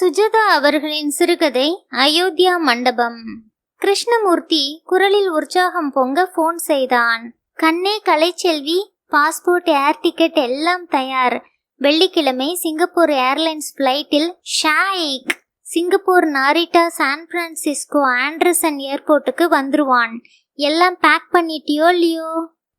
சுஜதா அவர்களின் சிறுகதை அயோத்தியா மண்டபம். கிருஷ்ணமூர்த்தி குரலில் உற்சாகம் பொங்க ஃபோன் செய்தான். கண்ணே கலைச்செல்வி பாஸ்போர்ட் ஏர் டிக்கெட் எல்லாம் தயார். வெள்ளிக்கிழமை சிங்கப்பூர் ஏர்லைன்ஸ் ஃப்ளைட்டில் Shayik Singapore Narita San Francisco Anderson ஏர்போர்ட்டுக்கு வந்துருவான். எல்லாம் பேக் பண்ணிட்டியோ இல்லையோ?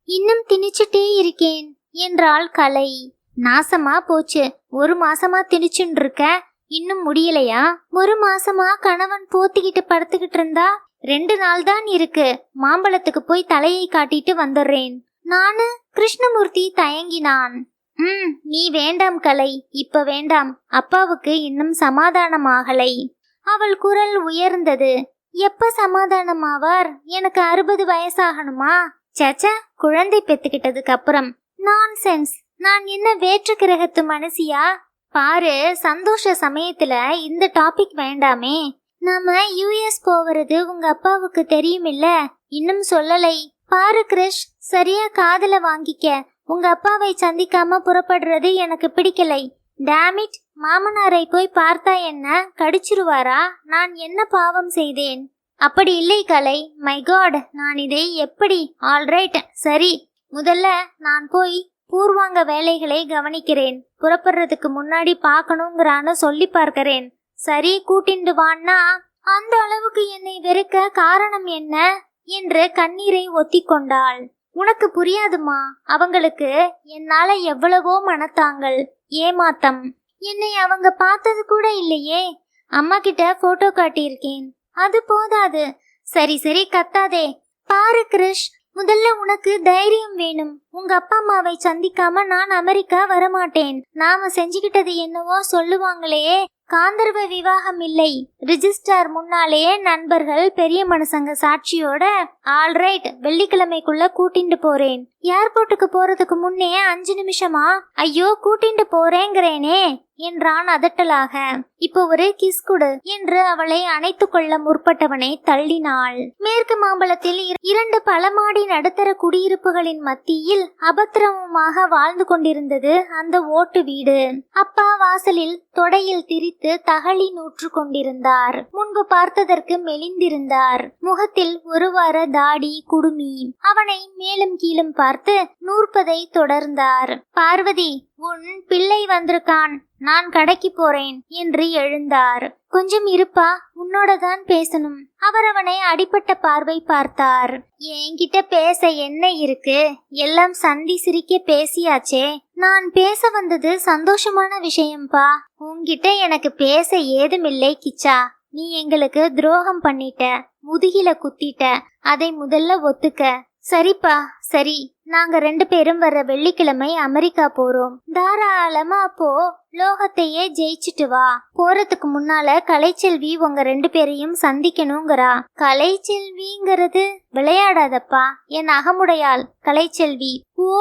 இன்னும் திணிச்சிட்டே இருக்கேன் என்றாள் கலை. நாசமா போச்சு ஒரு மாசமா திணிச்சுன்னு இருக்க இன்னும் முடியலையா? ஒரு மாசமா கணவன் போத்திக்கிட்டு படுத்துக்கிட்டு இருந்தா? ரெண்டு நாள் தான் இருக்கு. மாம்பழத்துக்கு போய் தலையை காட்டிட்டு வந்துடுறேன். நானு கிருஷ்ணமூர்த்தி தயங்கினான். ம் நீ வேண்டாம் கலை. இப்ப வேண்டாம். அப்பாவுக்கு இன்னும் சமாதானமாகலை அவள் குரல் உயர்ந்தது. எப்ப சமாதானமாவார் எனக்கு அறுபது வயசாகணுமா? சச்ச குழந்தை பெத்துக்கிட்டதுக்கு அப்புறம். நான்சென்ஸ். நான் என்ன வேற்று கிரகத்து மனசியா? பாரு சந்தோஷ சமயத்துல இந்த டாபிக் வேண்டாமே. நாம யூஎஸ் போவது உங்க அப்பாவுக்கு தெரியுமில்ல? இன்னும் சொல்லலை. பாரு கிரிஷ் சரியா காதல வாங்கிக்க. உங்க அப்பாவை சந்திக்காம புறப்படுறது எனக்கு பிடிக்கலை. டேமிட் மாமனாரை போய் பார்த்தா என்ன? கடிச்சிருவாரா? நான் என்ன பாவம் செய்தேன்? அப்படி இல்லை கலை. மை காட் நான் இதை எப்படி? ஆல்ரைட் சரி. முதல்ல நான் போய் பூர்வாங்க வேலைகளை கவனிக்கிறேன். புறப்படுறதுக்கு முன்னாடி பார்க்கணுங்கிறான்னு சொல்லி பார்க்கிறேன். சரி கூட்டிண்டு வான்னா அந்த அளவுக்கு என்னை வெறுக்க காரணம் என்ன? என்று கண்ணீரை ஒத்திக்கொண்டாள். உனக்கு புரியாதுமா அவங்களுக்கு என்னால எவ்வளவோ மனத்தாங்கள். ஏமாத்தம். என்னை அவங்க பார்த்தது கூட இல்லையே. அம்மா கிட்ட போட்டோ காட்டியிருக்கேன். அது போதாது. சரி சரி கத்தாதே. பாரு கிருஷ் முதல்ல உனக்கு தைரியம் வேணும். உங்க அப்பா அம்மாவை சந்திக்காம நான் அமெரிக்கா வரமாட்டேன். நாம செஞ்சுக்கிட்டது என்னவோ சொல்லுவாங்களே. காந்தர்வ விவாகம் இல்லை. ரிஜிஸ்டார் முன்னாலேயே நண்பர்கள் பெரிய மனுஷங்க சாட்சியோட ஆல்ரைட் வெள்ளிக்கிழமைக்குள்ள கூட்டிண்டு போறேன். ஏர்போர்ட்டுக்கு போறதுக்கு முன்னே அஞ்சு நிமிஷமா? ஐயோ கூட்டிண்டு போறேங்கிறேனே. என்றான் அதட்டலாக. இப்போ ஒரு கிஸ் கொடு என்று அவளை அணைத்து கொள்ள முற்பட்டவனை தள்ளினாள். மேற்கு மாம்பலத்தில் இரண்டு பலமாடி நடுத்தர குடியிருப்புகளின் மத்தியில் அபத்திரமுமாக வாழ்ந்து கொண்டிருந்தது அந்த ஓட்டு வீடு. அப்பா வாசலில் தொடையில் திரித்து தகழி நூற்று கொண்டிருந்தார். முன்பு பார்த்ததற்கு மெலிந்திருந்தார். முகத்தில் ஒரு வார தாடி குடுமி. அவனை மேலும் கீழும் பார்த்து நூற்பதை தொடர்ந்தார். பார்வதி உன் பிள்ளை வந்திருக்கான். நான் கடைக்கு போறேன் என்று எழுந்தார். கொஞ்சம் இருப்பா உன்னோட தான் பேசணும். அவர் அவனை அடிப்பட்ட பார்வை பார்த்தார். என்கிட்ட பேச என்ன இருக்கு? எல்லாம் சந்தி சிரிக்க பேசியாச்சே. நான் பேச வந்தது சந்தோஷமான விஷயம்பா. உன்கிட்ட எனக்கு பேச ஏதுமில்லை கிச்சா. நீ எங்களுக்கு துரோகம் பண்ணிட்ட முதுகில குத்திட்ட. அதை முதல்ல ஒத்துக்க. சரிப்பா சரி. நாங்க ரெண்டு பேரும் வர வெள்ளிக்கிழமை அமெரிக்கா போறோம். தாராளமா போ. லோகத்தையே ஜெயிச்சிட்டு வா. போறதுக்கு முன்னால கலைச்செல்வி உங்க ரெண்டு பேரையும் சந்திக்கணுங்கிறா. கலைச்செல்விங்கிறது விளையாடாதப்பா. என் அகமுடையாள் கலைச்செல்வி. ஓ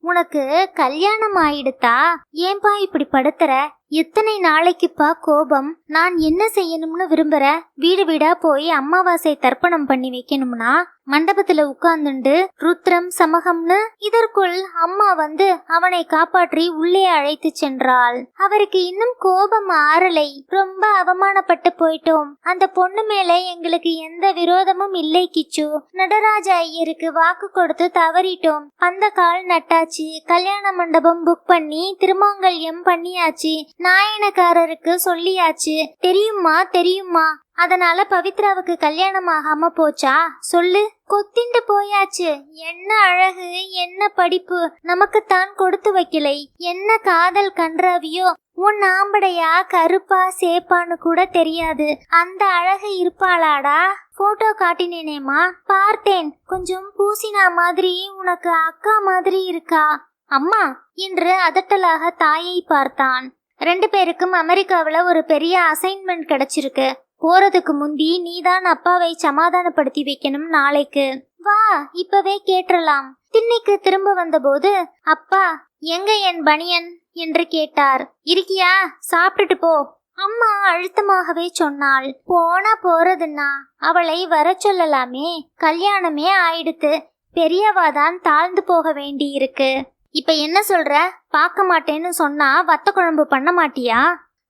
உனக்கு கல்யாணம் ஆயிடுத்தா? ஏன்பா இப்படி படுத்துற? எத்தனை நாளைக்குப்பா கோபம்? நான் என்ன செய்யணும்னு விரும்புற? வீடு வீடா போய் அமாவாசை தர்ப்பணம் பண்ணி வைக்கணும்னா? மண்டபத்துல உட்கார்ந்துண்டு ருத்ரம் சமகம்னு இதற்குள் அம்மா வந்து அவனை காப்பாற்றி உள்ளே அழைத்து சென்றாள். அவருக்கு இன்னும் கோபம் ஆறலை. ரொம்ப அவமானப்பட்டு போயிட்டோம். அந்த பொண்ணு மேல எங்களுக்கு எந்த விரோதமும் இல்லை கிச்சு. நடராஜ ஐயருக்கு வாக்கு கொடுத்து தவறிட்டோம். அந்த கால் நட்டாச்சு. கல்யாண மண்டபம் புக் பண்ணி திருமாங்கல்யம் பண்ணியாச்சு. நாயனக்காரருக்கு சொல்லியாச்சு. தெரியுமா தெரியுமா அதனால பவித்ராவுக்கு கல்யாணம் ஆகாம போச்சா? சொல்லு. கொத்திண்டு போயாச்சு. என்ன அழகு என்ன படிப்பு. நமக்கு தான் கொடுத்து வைக்கலை. என்ன காதல் கன்றாவியோ. உன் ஆம்படையா கருப்பா சேப்பான்னு கூட தெரியாது. அந்த அழகு இருப்பாளாடா? போட்டோ காட்டினேனேமா பார்த்தேன். கொஞ்சம் பூசினா மாதிரி உனக்கு அக்கா மாதிரி இருக்கா? அம்மா என்று அதட்டலாக தாயை பார்த்தான். ரெண்டு பேருக்கும் அமெரிக்காவில் ஒரு பெரிய அசைன்மெண்ட் கிடைச்சிருக்கு. போறதுக்கு முந்தி நீதான் அப்பாவை சமாதானப்படுத்தி வைக்கணும் நாளைக்கு. வா இப்பவே கேட்டலாம் திண்ணைக்கு திரும்ப வந்தபோது அப்பா எங்க என் பனியன்? என்று கேட்டார். இருக்கியா? சாப்பிட்டுட்டு போ. அம்மா அழுத்தமாகவே சொன்னாள். போனா போறதுன்னா அவளை வர சொல்லலாமே. கல்யாணமே ஆயிடுத்து பெரியவாதான் தாழ்ந்து போக வேண்டியிருக்கு. இப்ப என்ன சொல்ற? பார்க்க மாட்டேன்னு சொன்னா வத்த குழம்பு பண்ண மாட்டியா?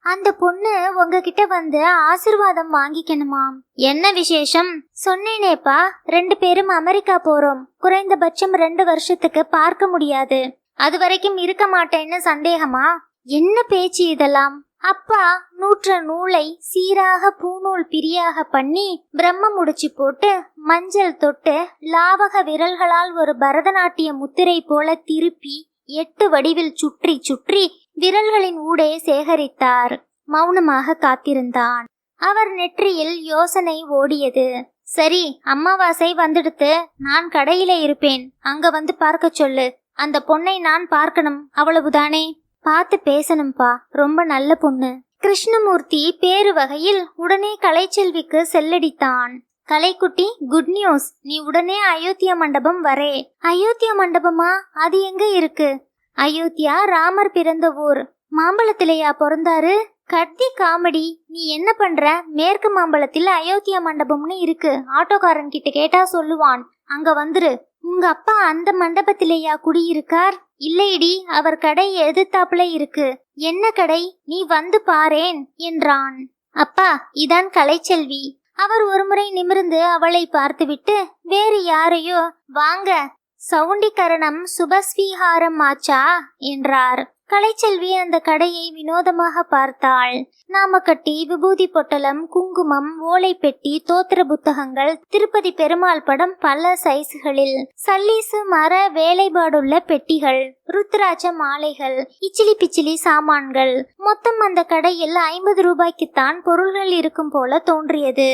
அந்த பொண்ணு உங்ககிட்ட வந்து ஆசிர்வாதம் வாங்கிக்கணுமாம் என்ன விசேஷம்? சொன்னேனேப்பா ரெண்டு பேரும் அமெரிக்கா போறோம். குறைந்தபட்சம் ரெண்டு வருஷத்துக்கு பார்க்க முடியாது. அது வரைக்கும் இருக்க மாட்டேன்னு சந்தேகமா? என்ன பேச்சு இதெல்லாம்? அப்பா நூற்ற நூலை சீராக பூநூல் பிரியாக பண்ணி பிரம்ம முடிச்சு போட்டு மஞ்சள் தொட்டு லாவக விரல்களால் ஒரு பரதநாட்டிய முத்திரை போல திருப்பி எட்டு வடிவில் சுற்றி சுற்றி விரல்களின் ஊடே சேகரித்தார். மௌனமாக காத்திருந்தான். அவர் நெற்றியில் யோசனை ஓடியது. சரி அம்மாவாசை வந்துடுத்து நான் கடையில இருப்பேன். அங்க வந்து பார்க்க சொல்லு. அந்த பொண்ணை நான் பார்க்கணும். அவ்வளவுதானே? பார்த்து பேசணும்பா. ரொம்ப நல்ல பொண்ணு. கிருஷ்ணமூர்த்தி பேரு வகையில் உடனே கலைச்செல்விக்கு செல்லடித்தான். கலைக்குட்டி குட் நியூஸ் நீ உடனே அயோத்தியா மண்டபம் வரே. அயோத்தியா மண்டபமா? அது எங்க இருக்கு? அயோத்தியா ராமர் பிறந்த ஊர். மாம்பழத்திலையா பிறந்தாரு? கத்தி காமெடி. நீ என்ன பண்ற? மேற்கு மாம்பழத்தில் அயோத்தியா மண்டபம்னு இருக்கு. ஆட்டோக்காரன் கிட்ட கேட்டா சொல்லுவான். அங்க வந்துரு. உங்க அப்பா அந்த மண்டபத்திலேயா குடியிருக்கார்? இல்லையடி அவர் கடை எதிர்த்தாப்புல இருக்கு. என்ன கடை? நீ வந்து பாரேன் என்றான். அப்பா இதான் கலைச்செல்வி. அவர் ஒருமுறை நிமிர்ந்து அவளை பார்த்துவிட்டு வேறு யாரையோ வாங்க சவுண்டிகரணம் சுபஸ்வீகாரம் ஆச்சா? என்றார். கலைச்செல்வி அந்த கடையை வினோதமாக பார்த்தாள். நாமக்கட்டி விபூதி பொட்டலம் குங்குமம் ஓலை பெட்டி தோத்திர புத்தகங்கள் திருப்பதி பெருமாள் படம் பல சைஸ்களில். சல்லீசு மர வேலைப்பாடுள்ள பெட்டிகள் ருத்ராட்ச மாலைகள் இச்சிலி பிச்சிலி சாமான்கள். மொத்தம் அந்த கடையில் ஐம்பது ரூபாய்க்குத்தான் பொருள்கள் இருக்கும் போல தோன்றியது.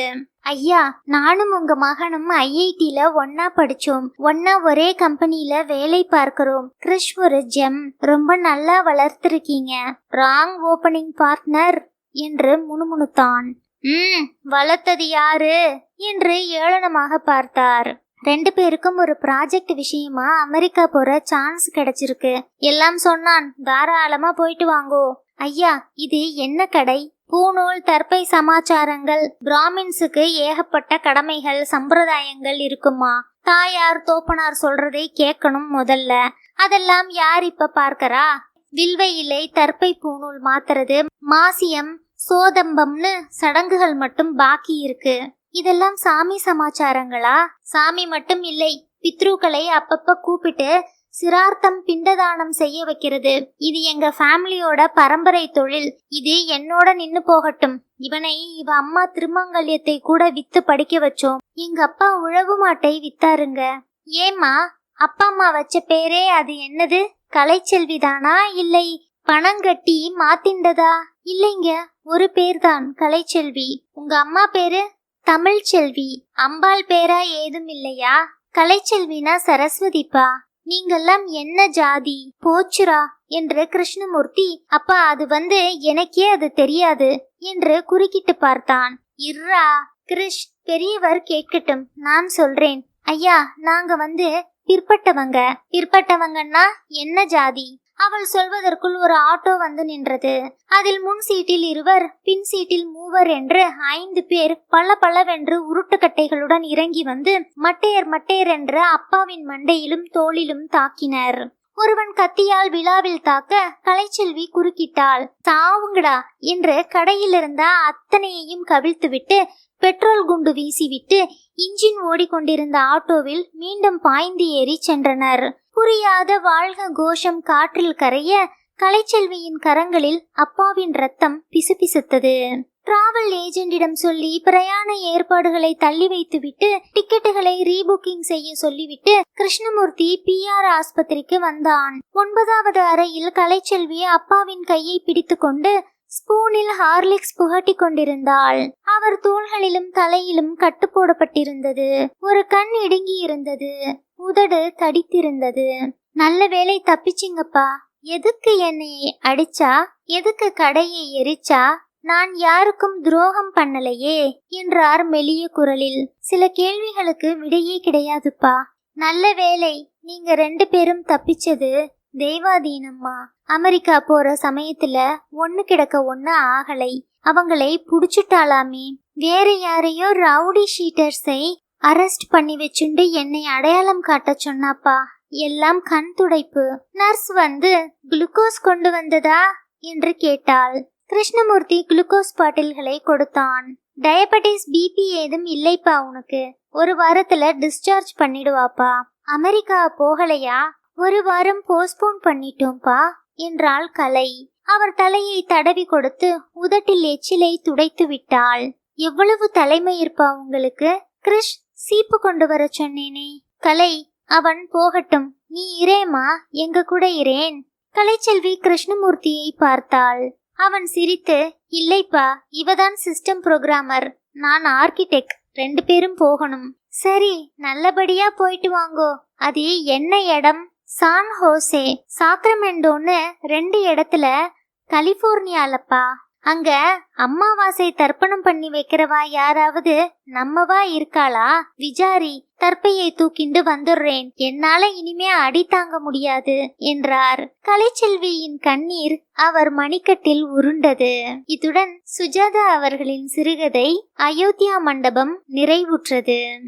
ஐயா நானும் உங்க மகனும் ஐஐடியில ஒன்னா படிச்சோம். ஒன்னா ஒரே கம்பெனியில வேலை பார்க்கிறோம். கிறிஷ் ஒரு ஜெம் ரொம்ப நல்லா வளர்த்திருக்கீங்க. ராங் ஓபனிங் பார்ட்னர் என்று முணுமுணுத்தான். ம் வளர்த்தது யாரு? என்று ஏளனமாக பார்த்தார். ரெண்டு பேருக்கும் ஒரு ப்ராஜெக்ட் விஷயமா அமெரிக்கா போற சான்ஸ் கிடைச்சிருக்கு. எல்லாம் சொன்னான் தாராளமா போயிட்டு வாங்கோ. ஐயா இது என்ன கடை? பூநூல் தற்பை சமாச்சாரங்கள் பிராமின்ஸுக்கு ஏகப்பட்ட கடமைகள் சம்பிரதாயங்கள் இருக்குமா? தாயார் தோப்பனார் சொல்றதை கேட்கணும் முதல்ல. அதெல்லாம் யார் இப்ப பார்க்கறா? வில்வ இலை தற்பை பூநூல் மாத்துறது மாசியம் சோதம்பம்னு சடங்குகள் மட்டும் பாக்கி இருக்கு. இதெல்லாம் சாமி சமாச்சாரங்களா? சாமி மட்டும் இல்லை பித்ருக்களை அப்பப்ப கூப்பிட்டு சிரார்த்தம் பிண்டதானம் செய்ய வைக்கிறது. இது எங்க ஃபேமிலியோட பரம்பரை தொழில். இது என்னோட நின்னு போகட்டும். இவனை இவ அம்மா திருமங்கல்யத்தை கூட வித்து படிக்க வச்சோம். எங்க அப்பா உழவு மாட்டை வித்தாருங்க. ஏம்மா அப்பா அம்மா வச்ச பேரே அது என்னது? கலைச்செல்விதானா? இல்லை. பணங்கட்டி மாத்திண்டதா? இல்லைங்க ஒரு பேர்தான் கலைச்செல்வி. உங்க அம்மா பேரு? தமிழ்ச்செல்வி. அம்பாள் பேரா ஏதும் இல்லையா? கலைச்செல்வினா சரஸ்வதிப்பா. நீங்கெல்லாம் என்ன ஜாதி? போச்சுரா? என்று கிருஷ்ணமூர்த்தி அப்பா அது வந்து எனக்கே அது தெரியாது என்று குறுக்கிட்டு பார்த்தான். இர்ரா கிருஷ் பெரியவர் கேட்கட்டும் நான் சொல்றேன். ஐயா நாங்க வந்து பிற்பட்டவங்க. பிற்பட்டவங்கன்னா என்ன ஜாதி? அவள் சொல்வதற்குள் ஒரு ஆட்டோ வந்து நின்றது. அதில் முன் சீட்டில் இருவர் பின் சீட்டில் மூவர் என்று ஐந்து பேர் பல பலவென்று உருட்டுக்கட்டைகளுடன் இறங்கி வந்து மட்டையர் மட்டையர் என்று அப்பாவின் மண்டையிலும் தோளிலும் தாக்கினர். ஒருவன் கத்தியால் விழாவில் தாக்க கலைச்செல்வி குறுக்கிட்டாள். சாவுங்கடா என்று கடையில் இருந்த அத்தனையையும் கவிழ்த்துவிட்டு பெட்ரோல் குண்டு வீசிவிட்டு இன்ஜின் ஓடிக்கொண்டிருந்த ஆட்டோவில் மீண்டும் பாய்ந்து ஏறி சென்றனர். புரியாத வாழ்க கோஷம் காற்றில் கரைய கலைச்செல்வியின் கரங்களில் அப்பாவின் ரத்தம் பிசுபிசுத்தது. டிராவல் ஏஜென்டிடம் சொல்லி பிரயாண ஏற்பாடுகளை தள்ளி வைத்துவிட்டு டிக்கெட்டுகளை ரீபுக்கிங் செய்ய சொல்லிவிட்டு கிருஷ்ணமூர்த்தி பிஆர் ஆஸ்பத்திரிக்கு வந்தான். ஒன்பதாவது அறையில் கலைச்செல்வி அப்பாவின் கையை பிடித்துக்கொண்டு ஸ்பூனில் ஹார்லிக்ஸ் புகட்டி கொண்டிருந்தாள். அவர் தோள்களிலும் தலையிலும் கட்டு போடப்பட்டிருந்தது. ஒரு கண் இடுங்கி இருந்தது உதடு தடித்திருந்தது. நல்ல வேலை தப்பிச்சிங்கப்பா. எதுக்கு என்னை அடிச்சா? எதுக்கு கடையை எரிச்சா? நான் யாருக்கும் துரோகம் பண்ணலையே என்றார் மெலிய குரலில். சில கேள்விகளுக்கு விடையே கிடையாதுப்பா. நல்ல வேலை நீங்க ரெண்டு பேரும் தப்பிச்சது தெய்வாதீனம்மா. அமெரிக்கா போற சமயத்துல ஒண்ணு கிடக்க ஒண்ணு ஆகலை. அவங்களை புடிச்சுட்டாலாமே வேற யாரையோ ரவுடி ஷீட்டர்ஸை அரெஸ்ட் பண்ணி வச்சுண்டு என்னை அடையாளம் காட்ட சொன்னாப்பா. எல்லாம் கண் துடைப்பு. நர்ஸ் வந்து குளுக்கோஸ் கொண்டு வந்ததா? என்று கேட்டாள். கிருஷ்ணமூர்த்தி குளுக்கோஸ் பாட்டில்களை கொடுத்தான். டயபெட்டிஸ் பிபி ஏதும் இல்லைப்பா உனக்கு. ஒரு வாரத்துல டிஸ்சார்ஜ் பண்ணிடுவாப்பா. அமெரிக்கா போகலையா? ஒரு வாரம் போஸ்ட்போன் பண்ணிட்டோம்பா என்றாள் கலை. அவர் தலையை தடவி கொடுத்து உதட்டில் எச்சிலை துடைத்து விட்டாள். எவ்வளவு தலைமை இருப்பா உங்களுக்கு? கிருஷ் சீப்பு கொண்டு வர சொன்னேனே. கலை அவன் போகட்டும். நீ இரேமா எங்க கூட இரேன் கலைச்செல்வி கிருஷ்ணமூர்த்தியை பார்த்தாள். அவன் சிரித்து இல்லைப்பா இவதான் சிஸ்டம் புரோகிராமர் நான் ஆர்கிடெக்ட் ரெண்டு பேரும் போகணும். சரி நல்லபடியா போயிட்டு வாங்கோ. அது என்ன இடம்? சான் ஹோசே சாக்ரமெண்டோன்னு ரெண்டு இடத்துல கலிபோர்னியாலப்பா அங்க அம்மாவாசை தர்ப்பணம் பண்ணி வைக்கிறவா யாராவது நம்மவா இருக்காளா? விஜாரி தற்பையை தூக்கிண்டு வந்துடுறேன். என்னால இனிமே அடி தாங்க முடியாது என்றார். கலைச்செல்வியின் கண்ணீர் அவர் மணிக்கட்டில் உருண்டது. இத்துடன் சுஜாதா அவர்களின் சிறுகதை அயோத்தியா மண்டபம் நிறைவுற்றது.